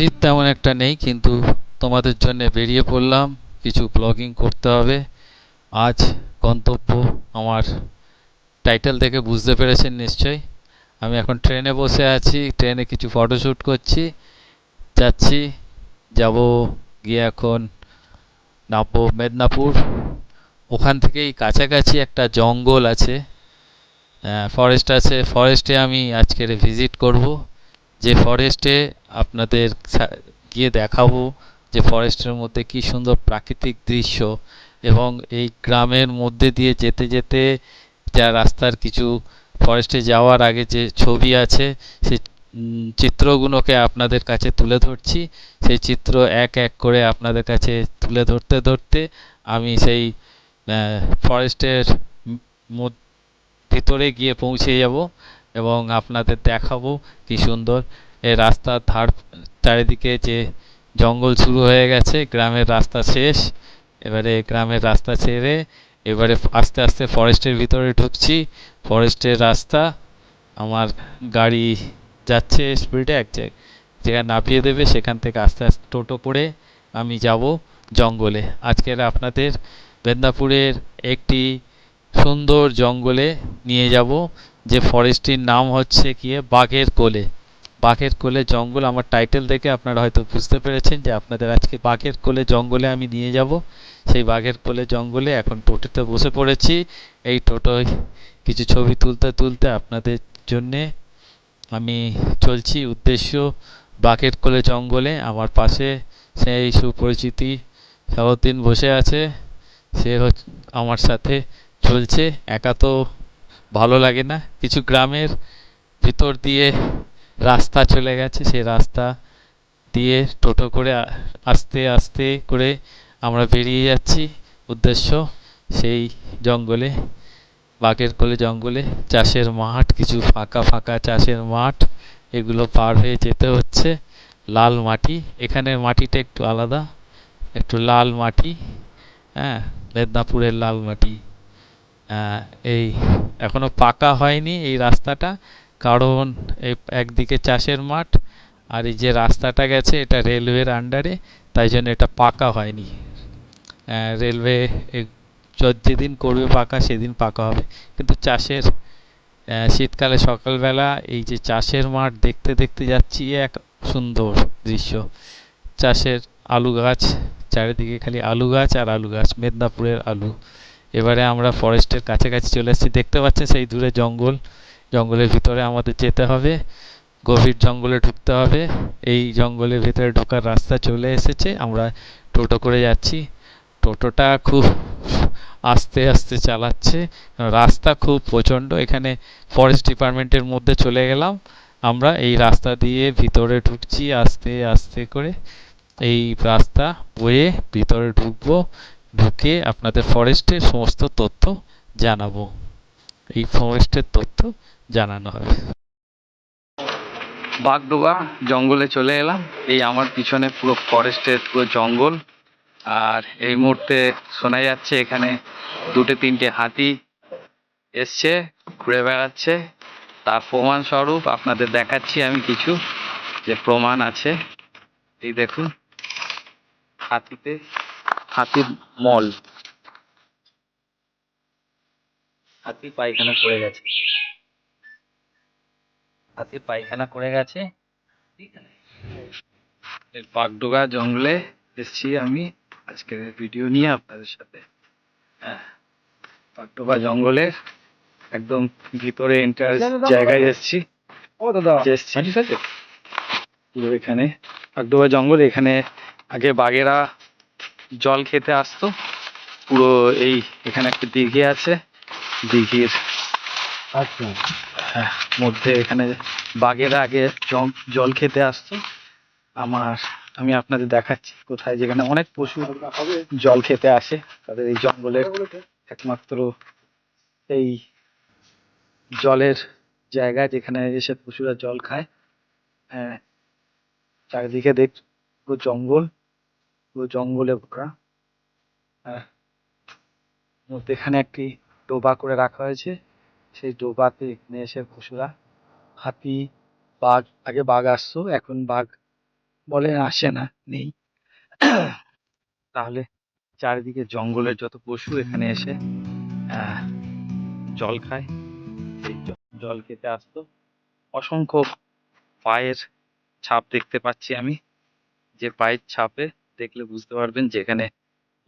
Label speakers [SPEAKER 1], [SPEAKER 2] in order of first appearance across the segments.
[SPEAKER 1] শীত তেমন একটা নেই, কিন্তু তোমাদের জন্য বেরিয়ে পড়লাম। কিছু ব্লগিং করতে হবে। আজ গন্তব্য আমার টাইটেল দেখে বুঝতে পেরেছেন নিশ্চয়ই। আমি এখন ট্রেনে বসে আছি, ট্রেনে কিছু ফটোশ্যুট করছি। যাচ্ছি, যাব গিয়ে এখন নামবো মেদিনীপুর। ওখান থেকেই কাছাকাছি একটা জঙ্গল আছে। ফরেস্ট আছে। ফরেস্টে আমি আজকের ভিজিট করব। যে ফরেস্টে আপনাদের গিয়ে দেখাবো যে ফরেস্টের মধ্যে কি সুন্দর প্রাকৃতিক দৃশ্য এবং এই গ্রামের মধ্যে দিয়ে যেতে যেতে যা রাস্তার কিছু ফরেস্টে যাওয়ার আগে যে ছবি আছে, সে চিত্রগুলোকে আপনাদের কাছে তুলে ধরছি। সেই চিত্র এক এক করে আপনাদের কাছে তুলে ধরতে ধরতে আমি সেই ফরেস্টের ভিতরে গিয়ে পৌঁছে যাব। এবং আপনাদের দেখাবো কি সুন্দর। এই রাস্তার ধার, চারিদিকে যে জঙ্গল শুরু হয়ে গেছে, গ্রামের রাস্তা শেষ। এবারে গ্রামের রাস্তা ছেড়ে এবারে আস্তে আস্তে ফরেস্টের ভিতরে ঢুকছি। ফরেস্টের রাস্তা, আমার গাড়ি যাচ্ছে স্পিডে এক জায়গায় যেখানে নাপিয়ে দেবে সেখান থেকে আস্তে আস্তে টোটো করে আমি যাব জঙ্গলে। আজকের আপনাদের মেদিনীপুরের একটি সুন্দর জঙ্গলে নিয়ে যাব। যে ফরেস্টটির নাম হচ্ছে গিয়ে বাঘের কোলে। বাঘের কোলে জঙ্গল, আমার টাইটেল দেখে আপনারা হয়তো বুঝতে পেরেছেন যে আপনাদের আজকে বাঘের কোলে জঙ্গলে আমি নিয়ে যাব। সেই বাঘের কোলে জঙ্গলে এখন টোটোতে বসে পড়েছি। এই টোটোয় কিছু ছবি তুলতে তুলতে আপনাদের জন্যে আমি চলছি। উদ্দেশ্য, বাঘের কোলে জঙ্গলে আমার পাশে সেই সুপরিচিতি সারাদিন বসে আছে। সে আমার সাথে চলছে। একা তো ভালো লাগে না। কিছু গ্রামের ভিতর দিয়ে রাস্তা চলে গেছে, সেই রাস্তা দিয়ে টোটো করে আস্তে আস্তে করে আমরা বেরিয়ে যাচ্ছি। উদ্দেশ্য সেই জঙ্গলে, বাঘের কোলে জঙ্গলে। চাষের মাঠ, কিছু ফাঁকা ফাঁকা চাষের মাঠ, এগুলো পার হয়ে যেতে হচ্ছে। লাল মাটি, এখানের মাটিটা একটু আলাদা, একটু লাল মাটি হ্যাঁ মেদিনীপুরের লাল মাটি। এই এখনও পাকা হয়নি এই রাস্তাটা। কারণ এই একদিকে চাষের মাঠ আর এই যে রাস্তাটা গেছে এটা রেলওয়ের আন্ডারে তাই জন্য এটা পাকা হয়নি। রেলওয়ে যেদিন করবে পাকা, সেদিন পাকা হবে। কিন্তু চাষের শীতকালে সকালবেলা এই যে চাষের মাঠ দেখতে দেখতে যাচ্ছি, এক সুন্দর দৃশ্য। চাষের আলু গাছ, চারিদিকে খালি আলু গাছ আর আলু গাছ, মেদিনীপুরের আলু। এবারে আমরা ফরেস্টের কাছাকাছি চলে এসেছি। দেখতে পাচ্ছেন সেই দূরে জঙ্গল। জঙ্গলের ভিতরে আমাদের যেতে হবে। গভীর জঙ্গলে ঢুকতে হবে। এই জঙ্গলের ভিতরে ঢোকার রাস্তা চলে এসেছে। আমরা টোটো করে যাচ্ছি। টোটোটা খুব আস্তে আস্তে চালাচ্ছে। রাস্তা খুব প্রচণ্ড। এখানে ফরেস্ট ডিপার্টমেন্টের মধ্যে চলে গেলাম। আমরা এই রাস্তা দিয়ে ভিতরে ঢুকছি আস্তে আস্তে করে। এই রাস্তা বয়ে ভিতরে ঢুকবো। ঢুকে আপনাদের ফরেস্টের সমস্ত তথ্য জানাব। এই ফরেস্টের তথ্য জানানো হবে। বাগডোবা জঙ্গলে চলে এলাম। এই আমার পিছনে পুরো ফরেস্টের পুরো জঙ্গল। আর এই মুহূর্তে শোনা যাচ্ছে এখানে দুটো তিনটে হাতি এসছে, ঘুরে বেড়াচ্ছে। তার প্রমাণ স্বরূপ আপনাদের দেখাচ্ছি আমি কিছু, যে প্রমাণ আছে। এই দেখুন, হাতিতে হাতির মল। হাতি পায়খানা করে গেছে। হাতি পায়খানা করে গেছে। বাগডোগা জঙ্গলে এসেছি আমি। আজকের ভিডিও নিয়ে আপনাদের সাথে। হ্যাঁ বাগডোগা জঙ্গলের একদম ভিতরে এন্টার জায়গায় এসেছি।
[SPEAKER 2] ও দাদা
[SPEAKER 1] এসেছি। পুরো এখানে বাগডোগা জঙ্গল এখানে আগে বাঘেরা জল খেতে আসতো। পুরো এই এখানে একটা দিঘি আছে। দিঘির
[SPEAKER 2] আচ্ছা।
[SPEAKER 1] হ্যাঁ, মধ্যে এখানে বাঘেরা আগে জল- জল খেতে আসতো। আমার আমি আপনাদের দেখাচ্ছি কোথায় যেখানে অনেক পশু জল খেতে আসে। তাদের এই জঙ্গলের একমাত্র এই জলের জায়গা যেখানে এসে পশুরা জল খায়। হ্যাঁ চারিদিকে দেখ পুরো জঙ্গল। পুরো জঙ্গলে ভরা হ্যাঁ। মধ্যেখানে একটি ডোবা করে রাখা হয়েছে। সেই ডোবাতে এখানে এসে পশুরা, হাতি, বাঘ, আগে বাঘ আসতো, এখন বাঘ
[SPEAKER 3] বলে আসে না, নেই। তাহলে চারিদিকে জঙ্গলের যত পশু এখানে এসে জল খায়। জ- জল খেতে আসতো। অসংখ্য পায়ের ছাপ দেখতে পাচ্ছি আমি। যে পায়ের ছাপে দেখলে বুঝতে পারবেন যেখানে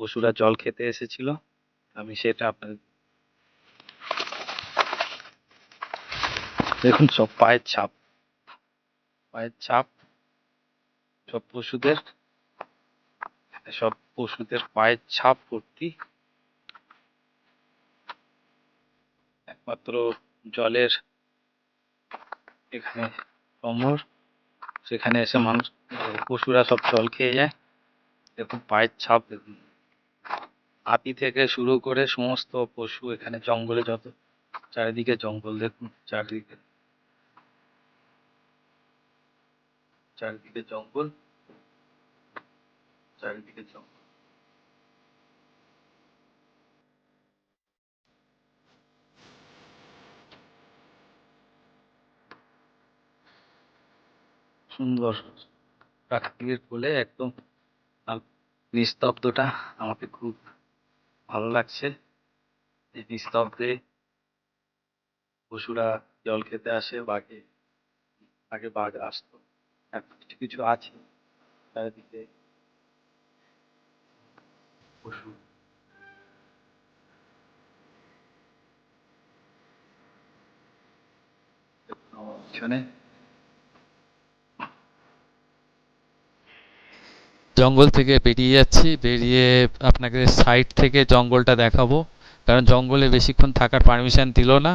[SPEAKER 3] পশুরা জল খেতে এসেছিল। আমি সেটা আপনার দেখুন, সব পায়ের ছাপ। পায়ের ছাপ, সব পশুদের সব পশুদের পায়ের ছাপ ভর্তি। একমাত্র জলের এখানে সমর সেখানে এসে মানুষ, পশুরা সব জল খেয়ে যায়। দেখুন, পায়ের ছাপ, দেখুন। হাতি থেকে শুরু করে সমস্ত পশু এখানে জঙ্গলে যত, চারিদিকে জঙ্গল, দেখুন, চারিদিকে। চারিদিকে জঙ্গল চারিদিকে জঙ্গল। সুন্দর। প্রাকৃতিকের বলে একদম নিস্তব্ধটা আমাকে খুব ভালো লাগছে। এই নিস্তব্ধে পশুরা জল খেতে আসে, বাঘে আগে বাঘ আসতো। এখন কিছু কিছু আছে চারিদিকে। পশু। পিছনে।
[SPEAKER 1] জঙ্গল থেকে বেরিয়ে যাচ্ছি, বেরিয়ে আপনাকে সাইড থেকে জঙ্গলটা দেখাবো। কারণ জঙ্গলে বেশিক্ষণ থাকার পারমিশন দিল না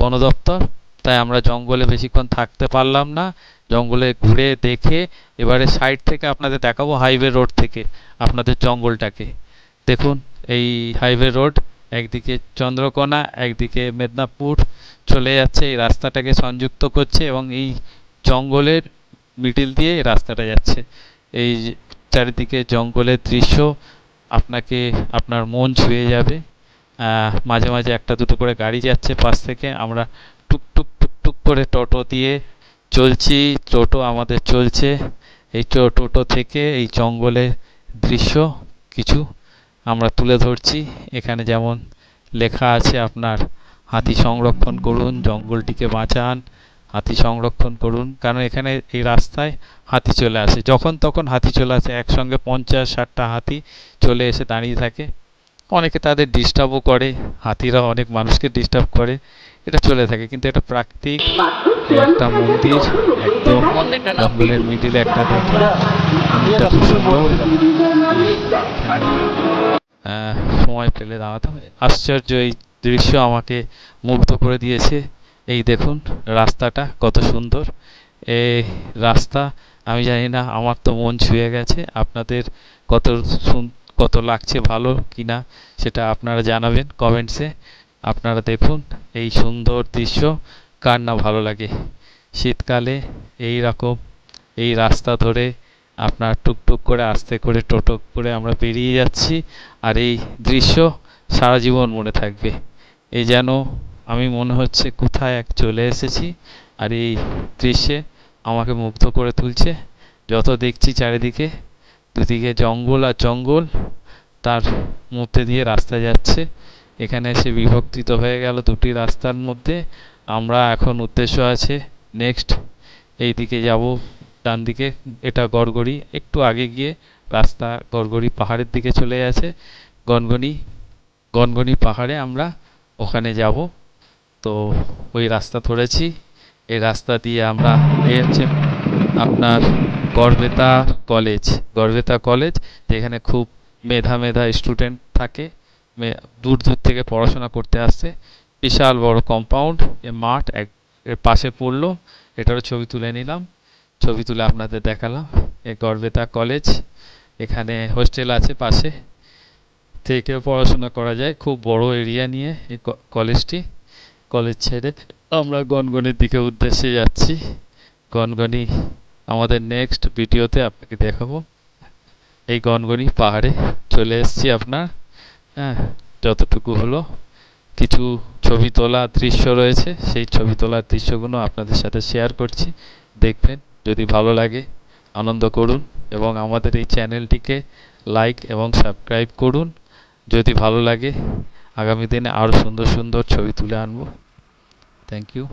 [SPEAKER 1] বন দপ্তর তাই আমরা জঙ্গলে বেশিক্ষণ থাকতে পারলাম না। জঙ্গলে ঘুরে দেখে এবারে সাইড থেকে আপনাদের দেখাবো হাইওয়ে রোড থেকে আপনাদের জঙ্গলটাকে। দেখুন, এই হাইওয়ে রোড একদিকে চন্দ্রকোনা, একদিকে মেদিনীপুর চলে যাচ্ছে, এই রাস্তাটাকে সংযুক্ত করছে এবং এই জঙ্গলের মিডিল দিয়ে রাস্তাটা যাচ্ছে। এই চারিদিকে জঙ্গলের দৃশ্য, আপনাকে, আপনার মন ছুঁয়ে যাবে। মাঝে মাঝে একটা দুটো করে গাড়ি যাচ্ছে পাশ থেকে। আমরা টুকটুক টুকটুক করে টোটো দিয়ে চলছি। টোটো আমাদের চলছে। এই টোটো থেকে এই জঙ্গলের দৃশ্য কিছু আমরা তুলে ধরছি। এখানে যেমন লেখা আছে আপনার হাতি সংরক্ষণ করুন, জঙ্গলটিকে বাঁচান। হাতি সংরক্ষণ করুন। কারণ এখানে এই রাস্তায় হাতি চলে আসে? যখন তখন হাতি চলে আসে একসঙ্গে পঞ্চাশ ষাটটা হাতি চলে এসে দাঁড়িয়ে থাকে। অনেকে তাদের ডিস্টার্বও করে হাতিরা অনেক মানুষকে ডিস্টার্ব করে এটা চলে থাকে। কিন্তু এটা প্রাকৃতিক একটা মন্দির একদম মিডিলে একটা দেখে। মন্দিরটা আহ, সময় পেলে দাঁড়াতে হবে। আশ্চর্য এই দৃশ্য আমাকে মুগ্ধ করে দিয়েছে। এই দেখুন, রাস্তাটা কত সুন্দর। এই রাস্তা, আমি জানি না, আমার তো মন ছুঁয়ে গেছে। আপনাদের কত কত লাগছে ভালো কিনা সেটা আপনারা জানাবেন কমেন্টসে। আপনারা দেখুন, এই সুন্দর দৃশ্য, কার না ভালো লাগে। শীতকালে এই রকম, এই রাস্তা ধরে আপনার টুকটুক করে, আস্তে করে টোটো করে আমরা বেরিয়ে যাচ্ছি। আর এই দৃশ্য সারা জীবন মনে থাকবে। এই যেন আমি মনে হচ্ছে কোথায় এক চলে এসেছি আর এই দৃশ্যে আমাকে মুগ্ধ করে তুলছে। যত দেখছি চারিদিকে, দুদিকে জঙ্গল আর জঙ্গল, তার মধ্যে দিয়ে রাস্তা যাচ্ছে। এখানে এসে বিভক্তিত হয়ে গেল দুটি রাস্তার মধ্যে। আমরা এখন উদ্দেশ্য আছে নেক্সট এই দিকে যাব ডান দিকে এটা গড়গড়ি। একটু আগে গিয়ে রাস্তা গড়গড়ি পাহাড়ের দিকে চলে গেছে। গনগনি গনগনি পাহাড়ে আমরা ওখানে যাব। তো ওই রাস্তা ধরেছি। এই রাস্তা দিয়ে আমরা হচ্ছে আপনার গড়বেতা কলেজ। গড়বেতা কলেজ, যেখানে খুব মেধা মেধা স্টুডেন্ট থাকে। দূর দূর থেকে পড়াশোনা করতে আসছে। বিশাল বড় কম্পাউন্ড, এ মাঠ, এক, এর পাশে পড়ল। এটারও ছবি তুলে নিলাম। ছবি তুলে আপনাদের দেখালাম। এ গড়বেতা কলেজ, এখানে হোস্টেল আছে পাশে। থেকেও পড়াশোনা করা যায়। খুব বড় এরিয়া নিয়ে এই কলেজটি। কলেজ ছেড়ে আমরা গনগনির দিকে উদ্দেশ্যে যাচ্ছি। গনগনি, আমাদের নেক্সট ভিডিওতে আপনাকে দেখাবো। এই গনগনি পাহাড়ে চলে এসছি আপনার। হ্যাঁ যতটুকু হলো। কিছু ছবি তোলা দৃশ্য রয়েছে। সেই ছবি তোলার দৃশ্যগুলো আপনাদের সাথে শেয়ার করছি। দেখবেন, যদি ভালো লাগে, আনন্দ করুন এবং আমাদের এই চ্যানেলটিকে লাইক এবং সাবস্ক্রাইব করুন। যদি ভালো লাগে, আগামী দিনে আরও সুন্দর সুন্দর ছবি তুলে আনব।
[SPEAKER 2] thank you.